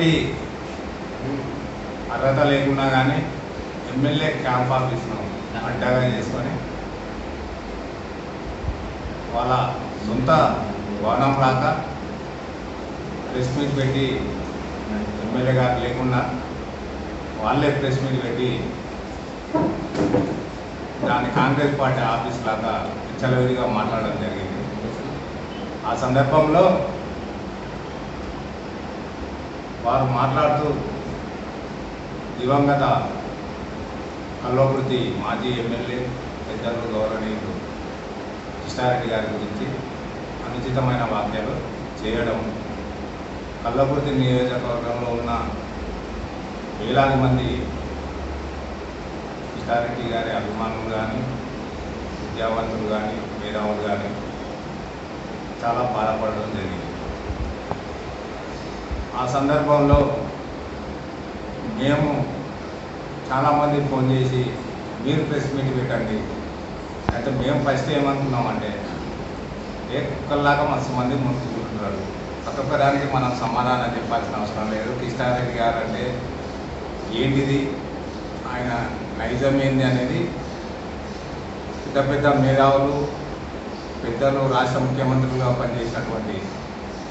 ఎటువంటి అర్హత లేకుండా కానీ ఎమ్మెల్యే క్యాంప్ ఆఫీస్ను అడ్డాగా చేసుకొని వాళ్ళ సొంత భవనం రాక ప్రెస్ మీట్ పెట్టి ఎమ్మెల్యే గారు లేకుండా వాళ్ళే ప్రెస్ మీట్ పెట్టి దాన్ని కాంగ్రెస్ పార్టీ ఆఫీస్ లాగా విచ్చలవిడిగా మాట్లాడడం జరిగింది. ఆ సందర్భంలో వారు మాట్లాడుతూ దివంగత కల్లోకృతి మాజీ ఎమ్మెల్యే పెద్దలు గౌరవనీయులు కృష్ణారెడ్డి గారి గురించి అనుచితమైన వాక్యాలు చేయడం కల్లకుర్తి నియోజకవర్గంలో ఉన్న వేలాది మంది కృష్ణారెడ్డి గారి అభిమానులు కానీ విద్యావంతులు కానీ మేధావులు కానీ చాలా బాధపడడం జరిగింది. ఆ సందర్భంలో మేము చాలామంది ఫోన్ చేసి మీరు ప్రెస్ మీట్ పెట్టండి. అయితే మేము ఫస్ట్ ఏమనుకున్నామంటే ఏ కుక్కల్లాగా మస్తు మంది ముందుకుంటున్నారు ఒక్కొక్క దానికి మనం సమాధానం చెప్పాల్సిన అవసరం లేదు. కృష్ణారెడ్డి గారు అంటే ఏంటిది? ఆయన నైజం ఏంది అనేది పెద్ద పెద్ద మేధావులు పెద్దలు రాష్ట్ర ముఖ్యమంత్రులుగా పనిచేసినటువంటి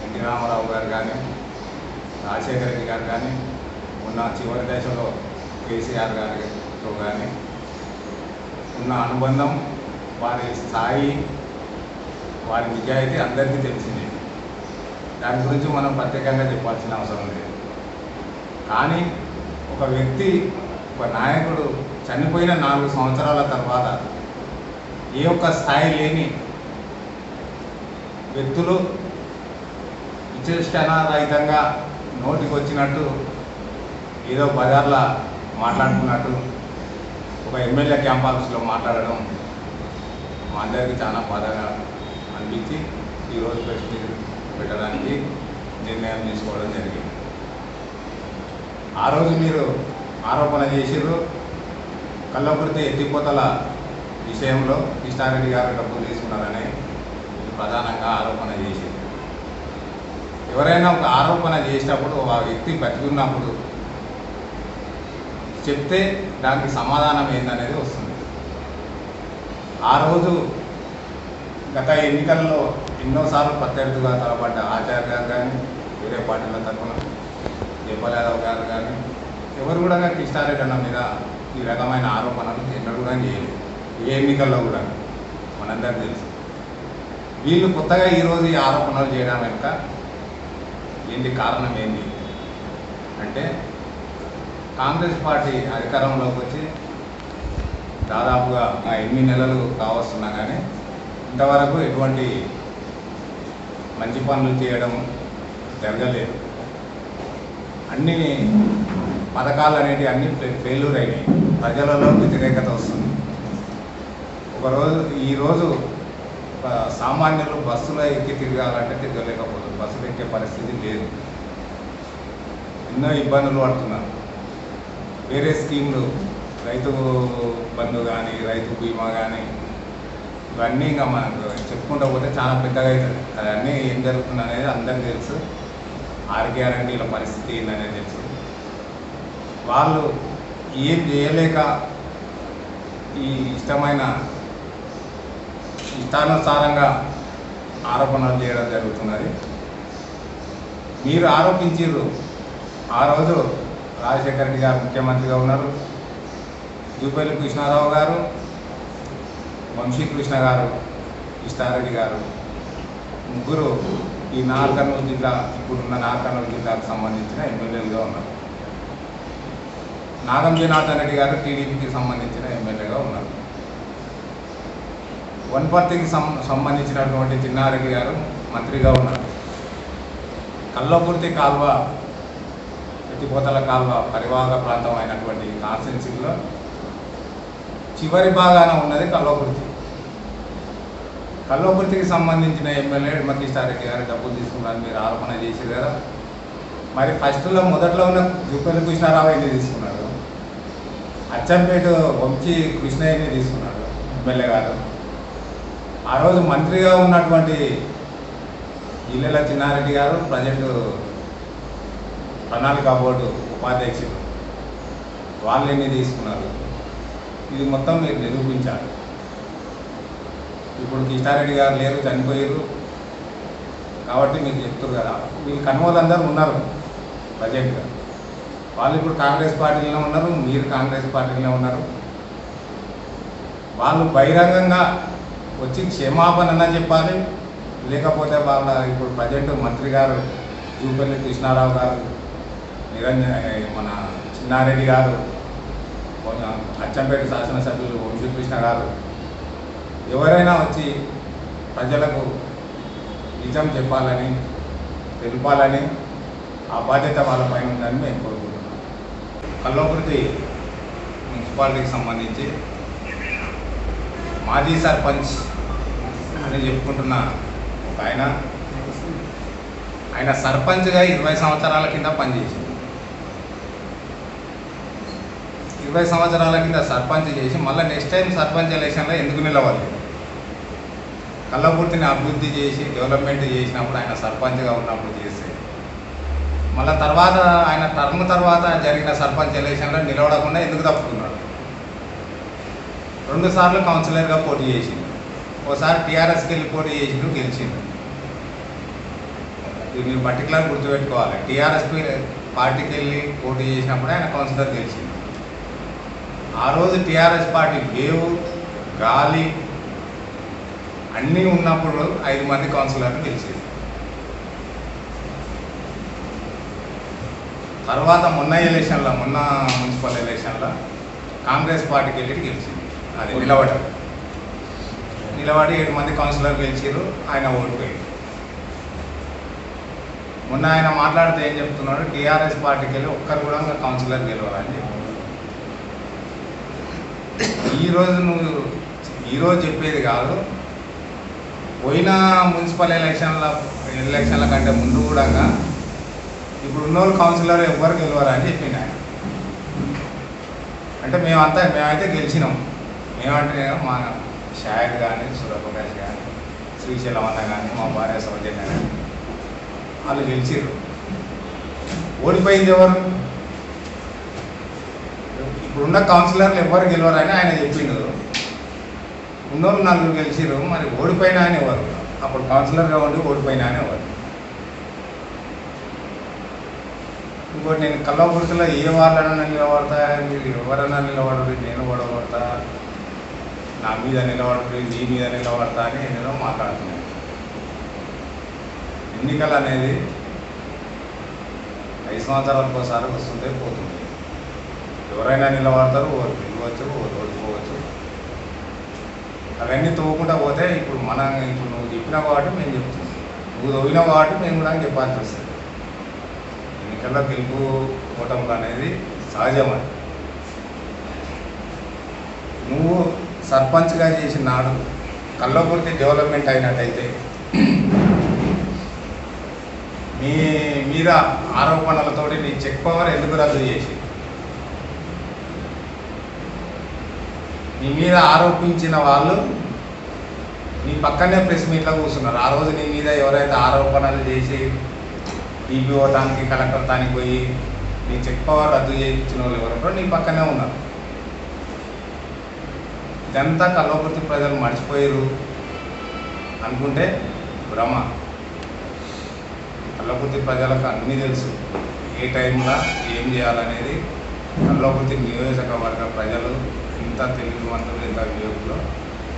ఎన్టీ రామారావు గారు కానీ రాజశేఖర రెడ్డి గారు కానీ ఉన్న చివరి దశలో కేసీఆర్ గారితో కానీ ఉన్న అనుబంధం వారి స్థాయి వారి నిజాయితీ అందరికీ తెలిసింది. దాని గురించి మనం ప్రత్యేకంగా చెప్పాల్సిన అవసరం లేదు. కానీ ఒక వ్యక్తి ఒక నాయకుడు చనిపోయిన నాలుగు సంవత్సరాల తర్వాత ఏ ఒక్క స్థాయి లేని వ్యక్తులు విచేష్టనారహితంగా నోటికి వచ్చినట్టు ఏదో బజార్లో మాట్లాడుకున్నట్టు ఒక ఎమ్మెల్యే క్యాంప్ ఆఫీస్లో మాట్లాడడం మా అందరికీ చాలా బాధగా అనిపించి ఈరోజు ప్రెస్ మీట్ పెట్టడానికి నిర్ణయం తీసుకోవడం జరిగింది. ఆ రోజు మీరు ఆరోపణ చేసిర్రు. కల్లకుర్తి ఎత్తిపోతల విషయంలో కృష్ణారెడ్డి గారు డబ్బులు తీసుకున్నారని ప్రధానంగా ఆరోపణ చేసి ఎవరైనా ఒక ఆరోపణ చేసినప్పుడు ఆ వ్యక్తి బతికున్నప్పుడు చెప్తే దానికి సమాధానం ఏందనేది వస్తుంది. ఆ రోజు గత ఎన్నికల్లో ఎన్నోసార్లు ప్రత్యర్థిగా తలపడ్డ ఆచార్య గారు కానీ వేరే పార్టీల తరఫున జయపాల్ యాదవ్ గారు కానీ ఎవరు కూడా కృష్ణారెడ్డి అన్న మీద ఈ రకమైన ఆరోపణలు ఎన్నడూ కూడా చేయలేదు. ఏ ఎన్నికల్లో కూడా మనందరికీ తెలుసు. వీళ్ళు కొత్తగా ఈరోజు ఈ ఆరోపణలు చేయడం వెనుక ఏంది కారణం ఏంది అంటే కాంగ్రెస్ పార్టీ అధికారంలోకి వచ్చి దాదాపుగా ఎన్ని ఎనిమిది నెలలు కావస్తున్నా కానీ ఇంతవరకు ఎటువంటి మంచి పనులు చేయడం జరగలేదు. అన్ని పథకాలు అనేవి అన్ని ఫెయిల్యూర్ అయినాయి. ప్రజలలో వ్యతిరేకత వస్తుంది. ఒకరోజు ఈరోజు సామాన్యులు బస్సులో ఎక్కి తిరగాలంటే తిరగలేకపోతుంది బస్సులు ఎక్కే పరిస్థితి లేదు. ఎన్నో ఇబ్బందులు పడుతున్నారు. వేరే స్కీమ్లు రైతు బంధు కానీ రైతు బీమా కానీ ఇవన్నీ ఇంకా మనకు చెప్పుకుంటూ పోతే చాలా పెద్దగా అవుతుంది అవన్నీ ఏం జరుగుతుంది అనేది అందరికీ తెలుసు. ఆరు గ్యారంటీల పరిస్థితి ఏందనేది తెలుసు. వాళ్ళు ఏం చేయలేక ఈ ఇష్టమైన ఇష్టానుసారంగా ఆరోపణలు చేయడం జరుగుతున్నది. మీరు ఆరోపించారు ఆ రోజు రాజశేఖర రెడ్డి గారు ముఖ్యమంత్రిగా ఉన్నారు. జూపల్లి కృష్ణారావు గారు వంశీకృష్ణ గారు కృష్ణారెడ్డి గారు. ముగ్గురు ఈ నార్కర్నూలు జిల్లా ఇప్పుడున్న నార్కర్నూలు జిల్లాకు సంబంధించిన ఎమ్మెల్యేలుగా ఉన్నారు. నాగం జనార్దన్ రెడ్డి గారు టీడీపీకి సంబంధించిన ఎమ్మెల్యేగా ఉన్నారు. వన్పర్తికి సం సంబంధించినటువంటి చిన్నారెడ్డి గారు మంత్రిగా ఉన్నారు. కల్లపూర్తి కాల్వ ఎత్తిపోతల కాల్వ పరివాహక ప్రాంతం అయినటువంటి కాన్స్టెన్సీలో చివరి భాగాన ఉన్నది కల్లపూర్తి కల్లపూర్తికి సంబంధించిన ఎమ్మెల్యే మకీష్టారెడ్డి గారు డబ్బులు తీసుకున్నారు మీరు ఆరోపణ చేశారు కదా. మరి ఫస్ట్లో మొదట్లో ఉన్న జుప్పల్లి కృష్ణారావు ఎన్ని తీసుకున్నాడు? అచ్చంపేట వంశీ కృష్ణయ్యని తీసుకున్నాడు ఎమ్మెల్యే గారు. ఆ రోజు మంత్రిగా ఉన్నటువంటి ఇల్లెల చిన్నారెడ్డి గారు ప్రజెంట్ ప్రణాళిక బోర్డు ఉపాధ్యక్షుడు వాళ్ళు ఎన్ని తీసుకున్నారు? ఇది మొత్తం మీరు నిరూపించాలి. ఇప్పుడు కిషారెడ్డి గారు లేరు చనిపోయారు. కాబట్టి మీరు చెప్తారు కదా. వీళ్ళు కన్వోలందరూ ఉన్నారు ప్రజెంట్గా. వాళ్ళు ఇప్పుడు కాంగ్రెస్ పార్టీలో ఉన్నారు మీరు కాంగ్రెస్ పార్టీలో ఉన్నారు. వాళ్ళు బహిరంగంగా వచ్చి క్షమాపణ చెప్పాలి. లేకపోతే వాళ్ళ ఇప్పుడు ప్రజెంట్ మంత్రి గారు జూపల్లి కృష్ణారావు గారు నిరంజన్ మన చిన్నారెడ్డి గారు కొంచెం అచ్చంపేట శాసనసభ్యులు వంశీకృష్ణ గారు ఎవరైనా వచ్చి ప్రజలకు నిజం చెప్పాలని తెలిపాలని ఆ బాధ్యత వాళ్ళపైన ఉందని మేము కోరుకుంటున్నాం. కల్లోకృతి మున్సిపాలిటీకి సంబంధించి మాజీ సర్పంచ్ అని చెప్పుకుంటున్న ఒక ఆయన. ఆయన సర్పంచ్గా ఇరవై సంవత్సరాల కింద పనిచేసింది ఇరవై సంవత్సరాల కింద సర్పంచ్ చేసి మళ్ళీ నెక్స్ట్ టైం సర్పంచ్ ఎలక్షన్లో ఎందుకు నిలవలేదు కళ్ళపూర్తిని అభివృద్ధి చేసి డెవలప్మెంట్ చేసినప్పుడు ఆయన సర్పంచ్గా ఉన్నప్పుడు చేస్తే. మళ్ళీ తర్వాత ఆయన టర్మ్ తర్వాత జరిగిన సర్పంచ్ ఎలక్షన్లో నిలవడకుండా ఎందుకు తప్పుకున్నాడు? రెండు సార్లు కౌన్సిలర్గా పోటీ చేసిండు. ఒకసారి టీఆర్ఎస్కి వెళ్ళి పోటీ చేసిండు గెలిచిండు. ఇది మీరు పర్టికులర్ గుర్తుపెట్టుకోవాలి. టీఆర్ఎస్ పార్టీకి వెళ్ళి పోటీ చేసినప్పుడు ఆయన కౌన్సిలర్ గెలిచింది ఆ రోజు టీఆర్ఎస్ పార్టీ వేవు గాలి అన్నీ ఉన్నప్పుడు ఐదు మంది కౌన్సిలర్లు గెలిచింది తర్వాత మొన్న ఎలక్షన్లో మొన్న మున్సిపల్ ఎలక్షన్లో కాంగ్రెస్ పార్టీకి వెళ్ళి గెలిచింది అది నిలబడి. నిలబడి ఏడు మంది కౌన్సిలర్ గెలిచారు ఆయన ఓడిపోయింది మొన్న ఆయన మాట్లాడితే ఏం చెప్తున్నాడు టీఆర్ఎస్ పార్టీకి వెళ్ళి ఒక్కరు కూడా ఇంకా కౌన్సిలర్ గెలవాలని ఈరోజు నువ్వు ఈరోజు చెప్పేది కాదు పోయిన మున్సిపల్ ఎలక్షన్ల ఎలక్షన్ల కంటే ముందు కూడా ఇప్పుడు ఉన్నోళ్ళు కౌన్సిలర్ ఎవ్వరు గెలవరు అని చెప్పింది ఆయన. అంటే మేమంతా మేమైతే గెలిచినాం. మేమంటే మా షాయర్ కానీ సూర్యప్రకాష్ కానీ శ్రీశైలం అన్న కానీ మా భార్య సౌజన్య కానీ వాళ్ళు గెలిచారు ఓడిపోయింది ఎవరు? ఇప్పుడున్న కౌన్సిలర్లు ఎవరు గెలవరని ఆయన చెప్పిండు. ఉన్నోళ్ళు నలుగురు గెలిచారు మరి ఓడిపోయిన ఆయన ఎవరు? అప్పుడు కౌన్సిలర్గా ఉండి ఓడిపోయిన ఆయన ఎవరు? ఇంకోటి నేను కల్లవకుర్తిలో ఏ వాళ్ళైనా నిలబడతా మీరు ఎవరైనా నిలబడరు నేను ఓడగొడతా నా మీద నిలబడరు నీ మీద నిలబడతా అని నేను మాట్లాడుతున్నాను. ఎన్నికలు అనేది ఐదు సంవత్సరాలకు ఒకసారి వస్తుంటే పోతుంది. ఎవరైనా నిలబడతారు ఓరు పిలవచ్చు ఓరు ఓడిపోవచ్చు అవన్నీ తవ్వకుండా పోతే ఇప్పుడు మన ఇప్పుడు నువ్వు చెప్పిన కాబట్టి మేము చెప్తున్నాం. నువ్వు తవ్విన కాబట్టి మేము కూడా చెప్పాల్సి వస్తుంది. ఎన్నికల్లో గెలుపు ఓటములు అనేది సహజం నువ్వు సర్పంచ్గా చేసిన నాడు కల్లపూర్తి డెవలప్మెంట్ అయినట్టయితే మీ మీద ఆరోపణలతోటి నీ చెక్ పవర్ ఎందుకు రద్దు చేసి? నీ మీద ఆరోపించిన వాళ్ళు నీ పక్కనే ప్రెస్ మీట్లో కూర్చున్నారు. ఆ రోజు నీ మీద ఎవరైతే ఆరోపణలు చేసి టీపీఓ తానికి కలెక్టర్ తానికి పోయి నీ చెక్ పవర్ రద్దు చేయించిన వాళ్ళు ఎవరో? నీ పక్కనే ఉన్నారు. ఇదంతా కల్వకుర్తి ప్రజలు మర్చిపోయారు అనుకుంటే భ్రమ. కల్లకుర్తి ప్రజలకు అన్నీ తెలుసు. ఏ టైంలో ఏం చేయాలనేది కల్లకుర్తి నియోజకవర్గ ప్రజలు ఇంత తెలివివంతులు ఇంత వివేకులు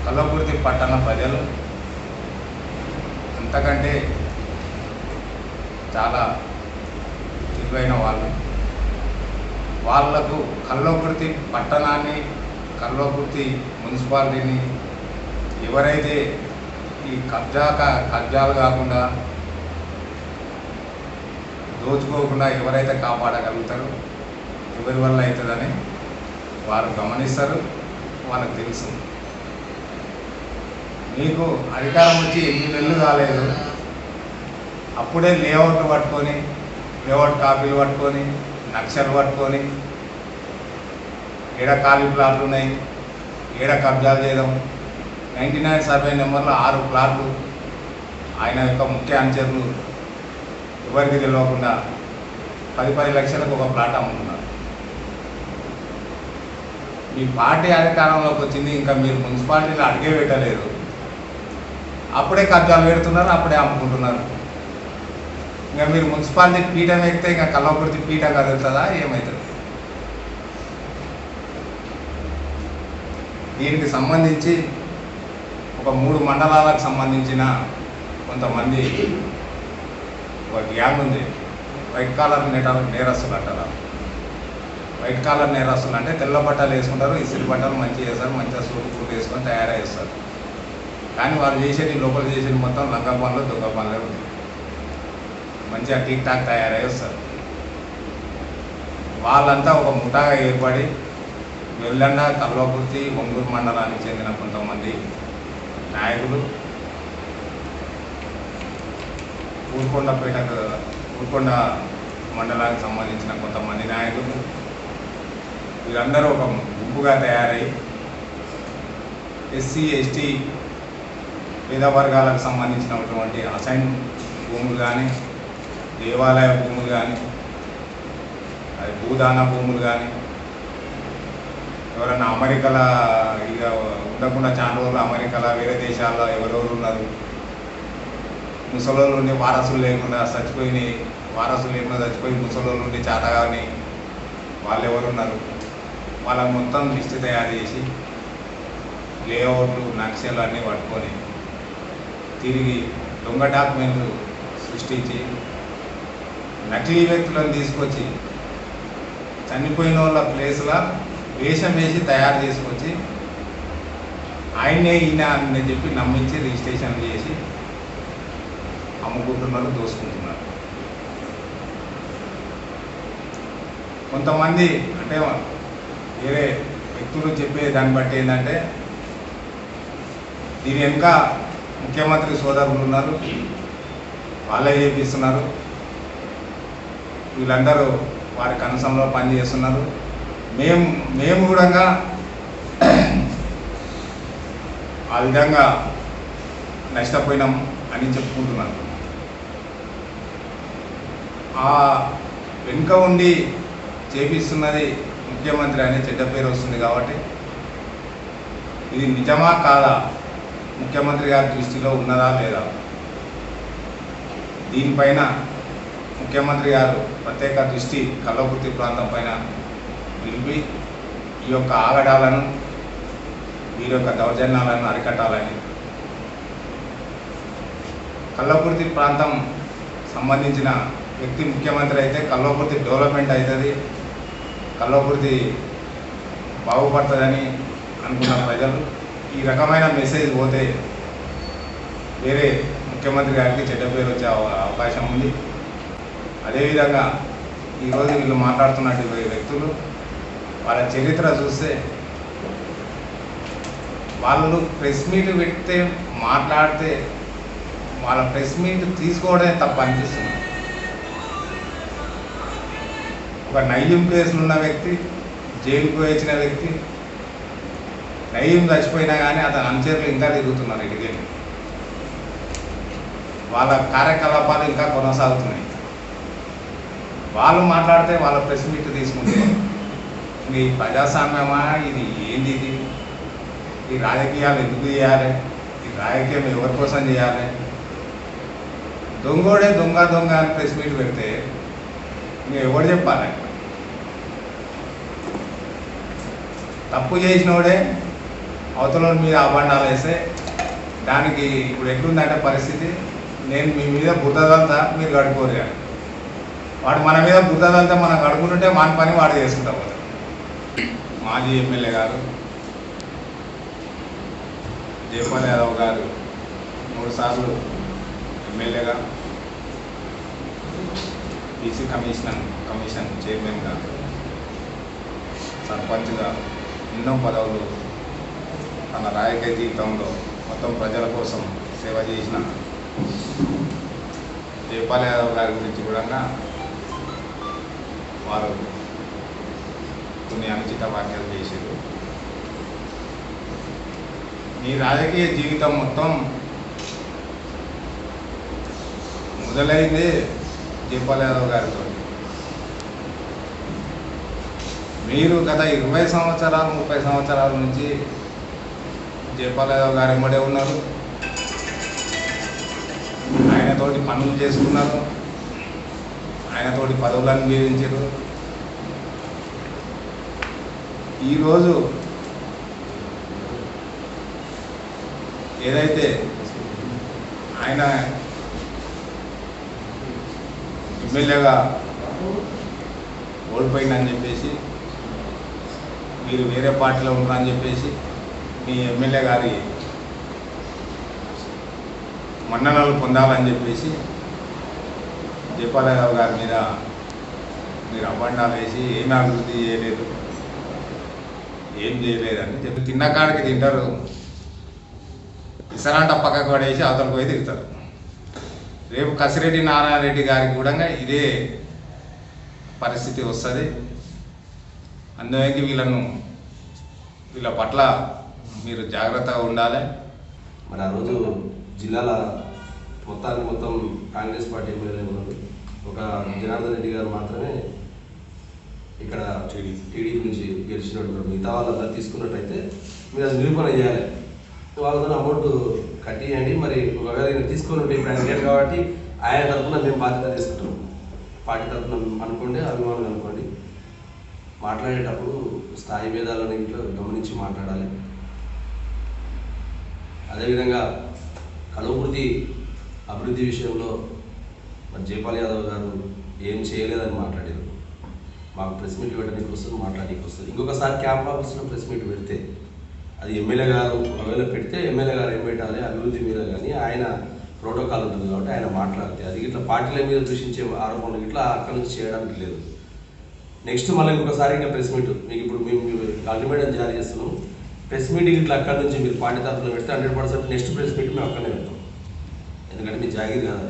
కల్లకుర్తి పట్టణ ప్రజలు అంతకంటే చాలా తెలివైన వాళ్ళు. వాళ్ళకు కల్లోకుర్తి పట్టణాన్ని కల్లోకుర్తి మున్సిపాలిటీని ఎవరైతే ఈ కబ్జా కబ్జాలు కాకుండా దోచుకోకుండా ఎవరైతే కాపాడగలుగుతారో ఎవరి వల్ల అవుతుందని వారు గమనిస్తారు వాళ్ళకి తెలుసు. మీకు అధికారం వచ్చి ఎన్ని నెలలు కాలేదు. అప్పుడే లేఅవుట్లు పట్టుకొని లేఅవుట్ కాపీలు పట్టుకొని నక్షలు పట్టుకొని ఏడ ఖాళీ ప్లాట్లు ఉన్నాయి? ఏడ కబ్జాలు చేయడం? నైంటీ నైన్ సర్వే నెంబర్లో ఆరు ప్లాట్లు ఆయన యొక్క ముఖ్య అంచర్లు ఎవరికి తెలియకుండా పది పది లక్షలకు ఒక ప్లాట్ అమ్ముతున్నారు మీ పార్టీ అధికారంలోకి వచ్చింది ఇంకా మీరు మున్సిపాలిటీలో అడిగే పెట్టలేదు. అప్పుడే కబ్జాలు పెడుతున్నారు అప్పుడే అమ్ముకుంటున్నారు. ఇంకా మీరు మున్సిపాలిటీ పీఠం ఎక్కితే ఇంకా కల్లకుర్తి పీఠం కదులుతుందా? ఏమవుతుంది దీనికి సంబంధించి ఒక మూడు మండలాలకు సంబంధించిన కొంతమంది ఒక గ్యాంగ్ ఉంది. వైట్ కాలర్ నేట నేరస్తులు అంటారు. వైట్ కాలర్ నేరస్తులు అంటే తెల్ల బట్టలు వేసుకుంటారు ఇసిరి బట్టలు మంచిగా చేస్తారు మంచిగా సూట్ బూట్ వేసుకొని తయారు చేస్తారు కానీ వాళ్ళు చేసేది లోపల చేసేది మొత్తం లంగా పనులు దొంగ పనులే ఉంది. మంచిగా టిక్ టాక్ తయారై వస్తారు వాళ్ళంతా ఒక ముఠాగా ఏర్పడి వెల్లండ కల్వకుర్తి ఒంగూరు మండలానికి చెందిన కొంతమంది నాయకులు. ఊరుకొండపేట ఊరుకొండ మండలానికి సంబంధించిన కొంతమంది నాయకులు. వీరందరూ ఒక గుంపుగా తయారై ఎస్సీ ఎస్టీ పేద వర్గాలకు సంబంధించినటువంటి అసైన్ భూములు కానీ దేవాలయ భూములు కానీ అది భూదాన భూములు కానీ ఎవరైనా అమెరికాల ఇక ఉండకుండా చాలా రోజులు అమెరికాలో వేరే దేశాల్లో ఎవరెవరు ఉన్నారు. ముసలోళ్ళు ఉండి వారసులు లేకుండా చచ్చిపోయినాయి. వారసులు లేకుండా చచ్చిపోయి ముసలోళ్ళు ఉండి చాట కానీ వాళ్ళు ఎవరు ఉన్నారు? మొత్తం లిస్ట్ తయారు చేసి లేఅవుట్లు నక్షలు అన్నీ పట్టుకొని తిరిగి దొంగ డాక్యుమెంట్లు సృష్టించి నకిలీ వ్యక్తులను తీసుకొచ్చి చనిపోయిన వాళ్ళ ప్లేస్లో వేషం వేసి తయారు చేసుకొచ్చి ఆయనే ఈయన అని చెప్పి నమ్మించి రిజిస్ట్రేషన్ చేసి అమ్ముకుంటున్నారు దోసుకుంటున్నారు. కొంతమంది అంటే వేరే వ్యక్తులు చెప్పే దాన్ని బట్టి ఏంటంటే దీని వెనుక ముఖ్యమంత్రి సోదరులు ఉన్నారు వాళ్ళే చేపిస్తున్నారు. వీళ్ళందరూ వారి కనసంలో పనిచేస్తున్నారు. మేము మేము కూడా ఆ విధంగా నష్టపోయినాం అని చెప్పుకుంటున్నాను. ఆ వెనుక ఉండి చేపిస్తున్నది ముఖ్యమంత్రి అనే చెడ్డ పేరు వస్తుంది కాబట్టి ఇది నిజమా కాదా? ముఖ్యమంత్రి గారి దృష్టిలో ఉన్నదా లేదా? దీనిపైన ముఖ్యమంత్రి గారు ప్రత్యేక దృష్టి కల్లకుర్తి ప్రాంతం పైన నిలిపి ఈ యొక్క ఆగడాలను వీరి యొక్క దౌర్జన్యాలను అరికట్టాలని. కల్లకుర్తి ప్రాంతం సంబంధించిన వ్యక్తి ముఖ్యమంత్రి అయితే కల్లకుర్తి డెవలప్మెంట్ అవుతుంది కల్లకుర్తి బాగుపడుతుందని అనుకున్న ప్రజలు. ఈ రకమైన మెసేజ్ పోతే వేరే ముఖ్యమంత్రి గారికి చెడ్డ పేరు వచ్చే అవకాశం ఉంది. అదేవిధంగా ఈరోజు వీళ్ళు మాట్లాడుతున్నటువంటి వ్యక్తులు వాళ్ళ చరిత్ర చూస్తే వాళ్ళు ప్రెస్ మీట్ పెడితే మాట్లాడితే వాళ్ళ ప్రెస్ మీట్ తీసుకోవడమే తప్ప అనిపిస్తుంది. ఒక నయ్యం కేసులు ఉన్న వ్యక్తి జైలుకు వచ్చిన వ్యక్తి నయ్యం చచ్చిపోయినా కానీ అతని అనుచరులు ఇంకా తిరుగుతున్నారు ఇటుకెళ్ళి వాళ్ళ కార్యకలాపాలు ఇంకా కొనసాగుతున్నాయి. వాళ్ళు మాట్లాడితే వాళ్ళ ప్రెస్ మీట్ తీసుకుంటే ఇది ప్రజాస్వామ్యమా? ఇది ఏంది ఇది? ఈ రాజకీయాలు ఎందుకు చేయాలి? ఈ రాజకీయం ఎవరి కోసం చేయాలి? దొంగోడే దొంగ దొంగ అని ప్రెస్ మీట్ పెడితే నువ్వు ఎవడు చెప్పాలి? తప్పు చేసినోడే అవతల మీద అబండాలు వేస్తే దానికి ఇప్పుడు ఎట్లుందంటే పరిస్థితి? నేను మీ మీద బుద్ధదంతా మీరు గడుకోరు కానీ వాడు మన మీద బుద్ధదంతా మనం గడుపుకుంటుంటే మన పని వాడు చేసుకుంటా పోతాడు. మాజీ ఎమ్మెల్యే గారు జయపాల్ యాదవ్ గారు మూడు సార్లు ఎమ్మెల్యేగా బీసీ కమిషన్ కమిషన్ చైర్మన్గా సర్పంచ్గా ఎన్నో పదవులు తన రాజకీయ జీవితంలో మొత్తం ప్రజల కోసం సేవ చేసిన జయపాల్ యాదవ్ గారి గురించి కూడా వారు కొన్ని అనుచిత వ్యాఖ్యలు చేశారు నీ రాజకీయ జీవితం మొత్తం మొదలైంది జయపాల్ యాదవ్ గారితో. మీరు గత ఇరవై సంవత్సరాలు ముప్పై సంవత్సరాల నుంచి జయపాలరావు గారు ఎమ్మడే ఉన్నారు. ఆయనతోటి పనులు చేసుకున్నారు. ఆయనతోటి పదవులు జీవించారు ఈరోజు ఏదైతే ఆయన ఎమ్మెల్యేగా ఓడిపోయిందని చెప్పేసి మీరు వేరే పార్టీలో ఉన్నారని చెప్పేసి మీ ఎమ్మెల్యే గారి మన్ననలు పొందాలని చెప్పేసి జయపాలరావు గారి మీద మీరు అభండాలు వేసి ఏమి అభివృద్ధి చేయలేదు. ఏం చేయలేదని చెప్పి తిన్న కాడికి తింటారు. ఇసలాంట పక్కకు పడేసి అవతలకు పోయి తిరుగుతారు. రేపు కసిరెడ్డి నారాయణరెడ్డి గారికి కూడా ఇదే పరిస్థితి వస్తుంది. అందువల్ల వీళ్ళను వీళ్ళ పట్ల మీరు జాగ్రత్తగా ఉండాలి. మరి ఆ రోజు జిల్లాల మొత్తానికి మొత్తం కాంగ్రెస్ పార్టీ ఉన్నారు ఒక జనార్దన్ రెడ్డి గారు మాత్రమే ఇక్కడ టీడీపీ. నుంచి గెలిచినటువంటి మిగతా వాళ్ళందరూ తీసుకున్నట్టయితే మీరు అది నిరూపణ చేయాలి. వాళ్ళతో అమౌంట్ కట్టియండి మరి ఒకవేళ నేను తీసుకుని ఉంటే ఇప్పుడు ఆయన కాబట్టి ఆయన తరఫున మేము బాధ్యత తీసుకుంటాం. పార్టీ తరఫున అనుకోండి అభిమానులు అనుకోండి. మాట్లాడేటప్పుడు స్థాయి భేదాలను ఇంట్లో గమనించి మాట్లాడాలి. అదేవిధంగా కలవృద్ధి అభివృద్ధి విషయంలో మరి జయపాల్ యాదవ్ గారు ఏం చేయలేదని మాట్లాడారు. మాకు ప్రెస్ మీట్ పెట్టడానికి వస్తుంది మాట్లాడడానికి వస్తుంది ఇంకొకసారి క్యాంప్ ఆఫీస్లో ప్రెస్ మీట్ పెడితే అది ఎమ్మెల్యే గారు ఒకవేళ పెడితే ఎమ్మెల్యే గారు ఏం పెట్టాలి అభివృద్ధి మీద కానీ ఆయన ప్రోటోకాల్ ఉంటుంది కాబట్టి ఆయన మాట్లాడితే. అది ఇట్లా పార్టీల మీద దూషించే ఆరోపణలు ఇట్లా అక్కడి నుంచి చేయడానికి లేదు. నెక్స్ట్ మళ్ళీ ఇంకొకసారి ఇంకా ప్రెస్ మీట్. మీకు ఇప్పుడు మేము అల్టిమేటం జారీ చేస్తున్నాం. ప్రెస్ మీటింగ్ ఇట్లా అక్కడి నుంచి మీరు పార్టీ తరఫున పెడితే hundred percent next press meet మేము అక్కడనే పెడతాం. ఎందుకంటే మీ జాగిర్ కాదు